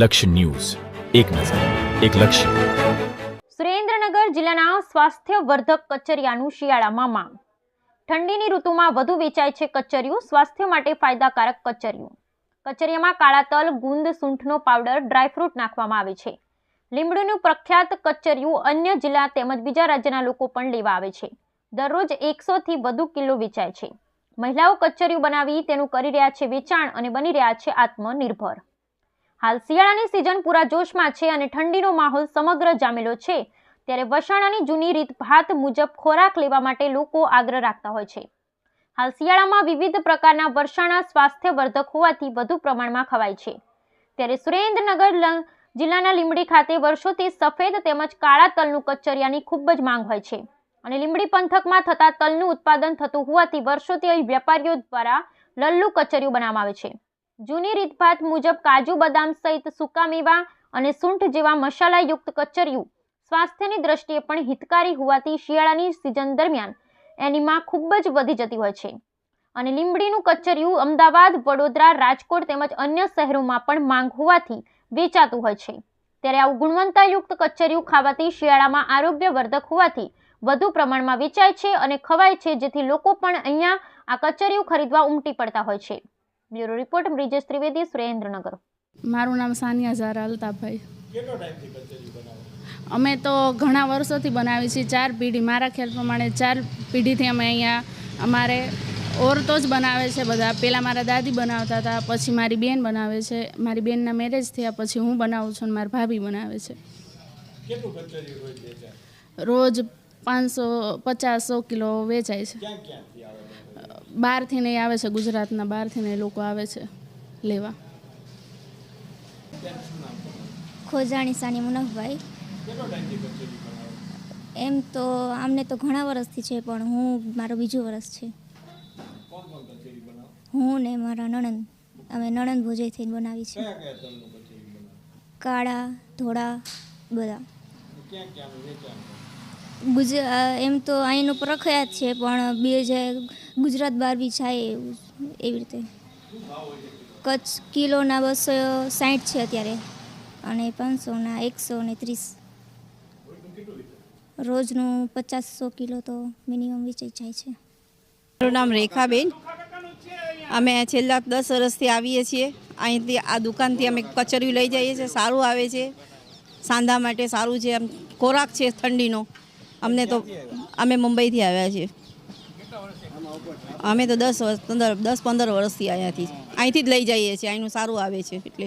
લક્ષ્ય ન્યૂઝ. એક નજર, એક લક્ષ્ય. સુરેન્દ્રનગર જિલ્લાના સ્વાસ્થ્ય વર્ધક કચરિયાનું શિયાળામાં માંગ. ઠંડીની ઋતુમાં વધુ વેચાય છે કચરિયું સ્વાસ્થ્ય માટે ફાયદાકારક કચરિયું કચરિયામાં કાળા તલ, ગુંદ, સૂંઠનો પાવડર ડ્રાયફ્રૂટ નાખવામાં આવે છે. લીમડીનું પ્રખ્યાત કચરિયું અન્ય જિલ્લા તેમજ બીજા રાજ્યના લોકો પણ લેવા આવે છે. દરરોજ એકસોથી વધુ કિલો વેચાય છે. મહિલાઓ કચરિયું બનાવી તેનું કરી રહ્યા છે વેચાણ અને બની રહ્યા છે આત્મનિર્ભર. હાલ શિયાળાની સિઝન પૂરા જોશમાં છે અને ઠંડીનો માહોલ સમગ્ર જામેલો છે. ત્યારે વસાણાની જૂની રીત ભાત મુજબ ખોરાક લેવા માટે લોકો આગ્રહ રાખતા હોય છે. હાલ શિયાળામાં વિવિધ પ્રકારના વરસાણા સ્વાસ્થ્યવર્ધક હોવાથી વધુ પ્રમાણમાં ખવાય છે. ત્યારે સુરેન્દ્રનગર જિલ્લાના લીંબડી ખાતે વર્ષોથી સફેદ તેમજ કાળા તલનું કચરિયાની ખૂબ જ માંગ હોય છે. અને લીંબડી પંથકમાં થતા તલનું ઉત્પાદન થતું હોવાથી વર્ષોથી અહીં વેપારીઓ દ્વારા લલ્લુ કચરિયું બનાવવામાં આવે છે. જૂની રીતભાત મુજબ કાજુ બદામ સહિત સૂકા મેવા અને સૂંઠ જેવા મસાલાયુક્ત કચરિયું સ્વાસ્થ્યની દ્રષ્ટિએ પણ હિતકારી હોવાથી શિયાળાની સિઝન દરમિયાન એની માંગ ખૂબ જ વધી જતી હોય છે. અને લીંબડીનું કચરિયું અમદાવાદ, વડોદરા, રાજકોટ તેમજ અન્ય શહેરોમાં પણ માંગ હોવાથી વેચાતું હોય છે. ત્યારે આવું ગુણવત્તાયુક્ત કચરિયું ખાવાથી શિયાળામાં આરોગ્યવર્ધક હોવાથી વધુ પ્રમાણમાં વેચાય છે અને ખવાય છે, જેથી લોકો પણ અહીંયા આ કચરિયું ખરીદવા ઉમટી પડતા હોય છે. Bureau report Brijesh Trivedi Surendranagar. મારું નામ સાનિયા ઝારા અલ્તાભાઈ અમે તો ઘણા વર્ષોથી બનાવી છીએ. ચાર પેઢી મારા ખ્યાલ પ્રમાણે ચાર પેઢીથી અમે અહીંયા અમારે ઓરતો જ બનાવે છે બધા. પહેલાં મારા દાદી બનાવતા હતા પછી મારી બેન બનાવે છે. મારી બેનના મેરેજ થયા પછી હું બનાવું છું અને મારી ભાભી બનાવે છે. રોજ પાંચસો પચાસો કિલો વેચાય છે. બહારથી નહીં આવે છે, ગુજરાતના બહારથી ને લોકો આવે છે લેવા. ખોજાણી સાની મુનફભાઈ એમ તો આમને તો ઘણા વર્ષથી છે, પણ હું મારો બીજું વર્ષ છે. હું ને મારા નણંદ, અમે નણંદ ભોજે થઈને બનાવી છે. કાળા, ધોળા, બધા. ગુજ એમ તો અહીંનું પ્રખ્યાત છે, પણ બે જે ગુજરાત બહાર બી જાય એવું એવી રીતે. કચ્છ કિલોના બસો સાઠ છે અત્યારે, અને પાંચસોના એકસો ને ત્રીસ. રોજનું પચાસસો કિલો તો મિનિમમ વેચાઈ જાય છે. મારું નામ રેખાબેન. અમે છેલ્લા દસ વર્ષથી આવીએ છીએ. અહીંથી આ દુકાનથી અમે કચરિયું લઈ જઈએ છીએ. સારું આવે છે. સાંધા માટે સારું છે. આમ ખોરાક છે ઠંડીનો. અમને તો અમે મુંબઈથી આવ્યા છીએ. અમે તો દસ વર્ષ પંદર, દસ પંદર વર્ષથી અહીંયાથી અહીંથી જ લઈ જઈએ છીએ, અહીંનું સારું આવે છે, એટલે